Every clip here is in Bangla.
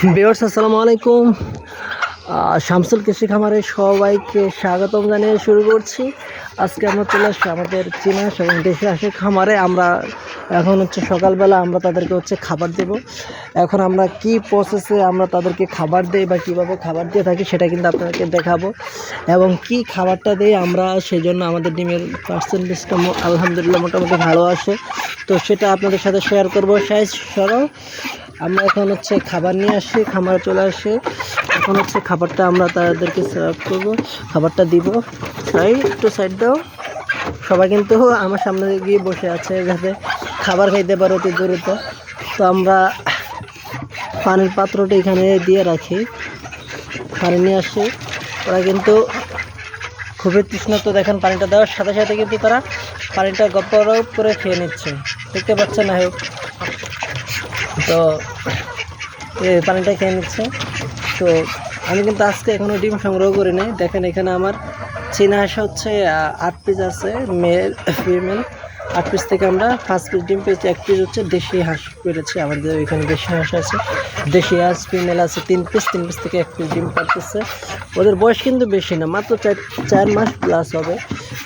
বিয়ার্স আসসালামু আলাইকুম। শামসুল কৃষি খামারে সবাইকে স্বাগতম জানিয়ে শুরু করছি। আজকে আমরা চলে আসছি আমাদের চীনা এবং দেশি হাঁসের খামারে। আমরা এখন হচ্ছে সকালবেলা আমরা তাদেরকে হচ্ছে খাবার দেব। এখন আমরা কি প্রসেসে আমরা তাদেরকে খাবার দেই বা কীভাবে খাবার দিয়ে থাকি সেটা কিন্তু আপনাদেরকে দেখাবো। এবং কি খাবারটা দিই আমরা সেই জন্য আমাদের ডিমের পার্সেন্টেজটা আলহামদুলিল্লাহ মোটামুটি ভালো আসে। তো সেটা আপনাদের সাথে শেয়ার করব। সাইজ সরাও আমরা এখন হচ্ছে খাবার নিয়ে আসি খামারে চলে আসি এখন হচ্ছে খাবারটা আমরা তাদেরকে সার্ভ করব, খাবারটা দিব। সাইড একটু সাইড দাও। সবাই কিন্তু আমার সামনে গিয়ে বসে আছে যাতে খাবার খাইতে পারে অতি দ্রুত। তো আমরা পানির পাত্রটা এখানে দিয়ে রাখি। পানি নিয়ে আসি ওরা কিন্তু খুবই তৃষ্ণার্ত। দেখেন পানিটা দেওয়ার সাথে সাথে কিন্তু তারা পানিটা গপ্প করে খেয়ে নিচ্ছে। দেখতে পাচ্ছেন না হোক তো, এই পানিটা খেয়ে নিচ্ছে। তো আমি কিন্তু আজকে এখনও ডিম সংগ্রহ করি নাই। দেখেন এখানে আমার চীনা হাঁস হচ্ছে আট পিস আছে মেল ফিমেল আট পিস থেকে আমরা পাঁচ পিস ডিম পেয়েছি, এক পিস হচ্ছে দেশি হাঁস পেরেছি। আমাদের এখানে দেশি হাঁস আছে, দেশি হাঁস ফিমেল আছে, তিন পিস তিন পিস থেকে এক পিস ডিম পাচ্ছে ওদের বয়স কিন্তু বেশি না, মাত্র চার চার মাস প্লাস হবে।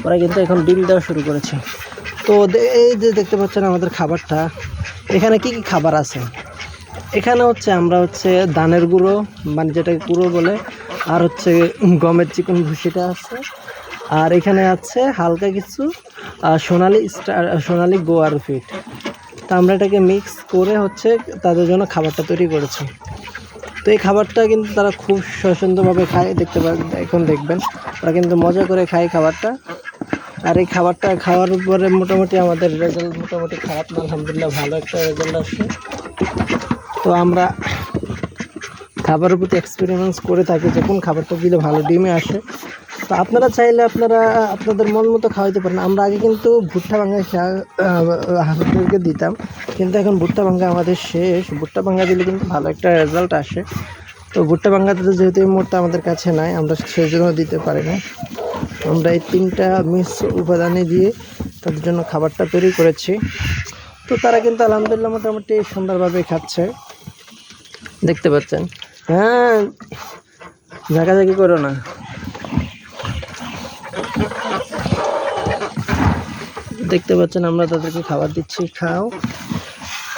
ওরা কিন্তু এখন ডিম দেওয়া শুরু করেছে। তো এই যে দেখতে পাচ্ছেন আমাদের খাবারটা, এখানে কি কি খাবার আছে? এখানে হচ্ছে আমরা হচ্ছে ধানের গুঁড়ো মানে যেটাকে গুঁড়ো বলে, আর হচ্ছে গমের চিকন ভুসিটা আছে। আর এখানে আছে হালকা কিছু সোনালি স্টার সোনালি গোয়ার ফিট। তা আমরা এটাকে মিক্স করে হচ্ছে তাদের জন্য খাবারটা তৈরি করেছি। তো এই খাবারটা কিন্তু তারা খুব সুন্দরভাবে খায়, দেখতে পারেন এখন দেখবেন। ওরা কিন্তু মজা করে খায় খাবারটা। আর এই খাবারটা খাওয়ার পরে মোটামুটি আমাদের রেজাল্ট মোটামুটি খারাপ না, আলহামদুলিল্লাহ ভালো একটা রেজাল্ট আসে তো আমরা খাবারের প্রতি এক্সপেরিমেন্টস করে থাকি যখন খাবারটা দিলে ভালো ডিমে আসে। তো আপনারা চাইলে আপনারা, আপনাদের মন মতো খাওয়াইতে পারেন। আমরা আগে কিন্তু ভুট্টা ভাঙ্গা হাঁসদেরকে দিতাম। কিন্তু এখন ভুট্টা ভাঙ্গা আমাদের শেষ। ভুট্টা ভাঙ্গা দিলে কিন্তু ভালো একটা রেজাল্ট আসে। তো ভুট্টা ভাঙ্গাতে যেহেতু এই মুহূর্তে আমাদের কাছে নাই, আমরা সেই জন্য দিতে পারি না। আমরা এই তিনটা মিস উপাদানে দিয়ে তাদের জন্য খাবারটা তৈরি করেছি। তো তারা কিন্তু আলহামদুলিল্লাহ মোটামুটি সুন্দরভাবে খাচ্ছে। দেখতে পাচ্ছেন? হ্যাঁ ঝাঁকাঝাঁকি করো না। দেখতে পাচ্ছেন আমরা তাদেরকে খাবার দিচ্ছি খাও।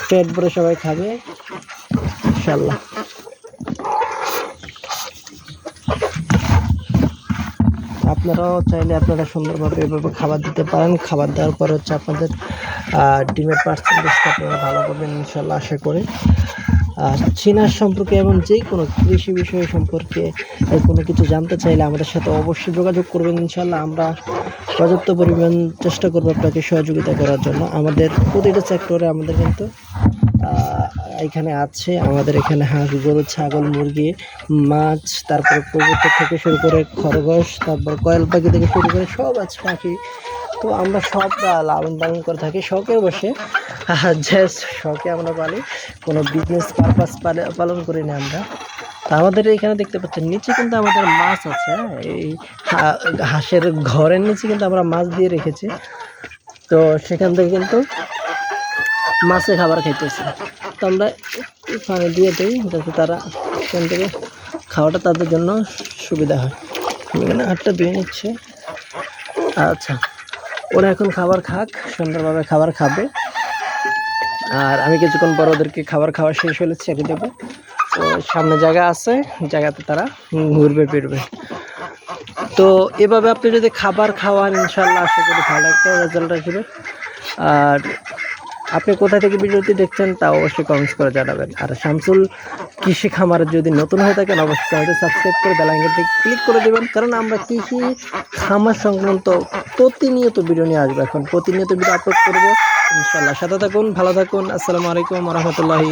পেট ভরে সবাই খাবে ইনশাল্লাহ আপনারাও চাইলে আপনারা সুন্দরভাবে এভাবে খাবার দিতে পারেন। খাবার দেওয়ার পর হচ্ছে আপনাদের ডিমের পার্সেন্টেজটা আপনারা ভালো পাবেন ইনশাল্লাহ আশা করি। আর চীনার সম্পর্কে এবং যে কোনো কৃষি বিষয় সম্পর্কে কোনো কিছু জানতে চাইলে আমাদের সাথে অবশ্যই যোগাযোগ করবেন ইনশাল্লাহ আমরা পর্যাপ্ত পরিমাণ চেষ্টা করব আপনাকে সহযোগিতা করার জন্য। আমাদের প্রতিটা সেক্টরে আমাদের কিন্তু এখানে আছে। আমাদের এখানে হাঁস, গরু, ছাগল, মুরগি, মাছ, তারপর কবুতর থেকে শুরু করে খরগোশ, তারপর কয়েল পাখি থেকে শুরু করে সব আছে পাখি। তো আমরা সব লালন পালন করে থাকি, শখে বসে। যে শখে আমরা পালি। কোনো বিজনেস পারপাস পালন করি না আমরা। তা আমাদের এখানে দেখতে পাচ্ছেন, নিচে কিন্তু আমাদের মাছ আছে হ্যাঁ? এই হাঁসের ঘরের নিচে কিন্তু আমরা মাছ দিয়ে রেখেছি। তো সেখান থেকে কিন্তু মাছে খাবার খাইতেছে। তো আমরা পানি দিয়ে দিই যাতে তারা সেখান থেকে খাওয়াটা তাদের জন্য সুবিধা হয়। এখানে হাতটা ধুয়ে নিচ্ছে। আচ্ছা ওরা এখন খাবার খাক, সুন্দরভাবে খাবার খাবে। আর আমি কিছুক্ষণ পর ওদেরকে খাবার খাওয়া শেষ হলে ছেড়ে দেবো। তো সামনে জায়গা আছে, জায়গাতে তারা ঘুরবে, ফিরবে। তো এভাবে আপনি যদি খাবার খাওয়ান ইনশাল্লাহ আশা করি ভালো একটা রেজাল্ট আসবে। আর আপনি কোথা থেকে ভিডিওটি দেখছেন তা অবশ্যই কমেন্টস করে জানাবেন। আর শামসুল কৃষি খামার যদি নতুন হয়ে থাকেন, অবশ্যই চ্যানেলটি সাবস্ক্রাইব করে বেলাঙ্গেটি ক্লিক করে দেবেন। কারণ আমরা কৃষি খামার সংক্রান্ত প্রতিনিয়ত ভিডিও নিয়ে আসব। এখন প্রতিনিয়ত ভিডিও আপলোড করব। ইনশাল্লাহ সাথে থাকুন, ভালো থাকুন। আসসালামু আলাইকুম রহমতুল্লাহি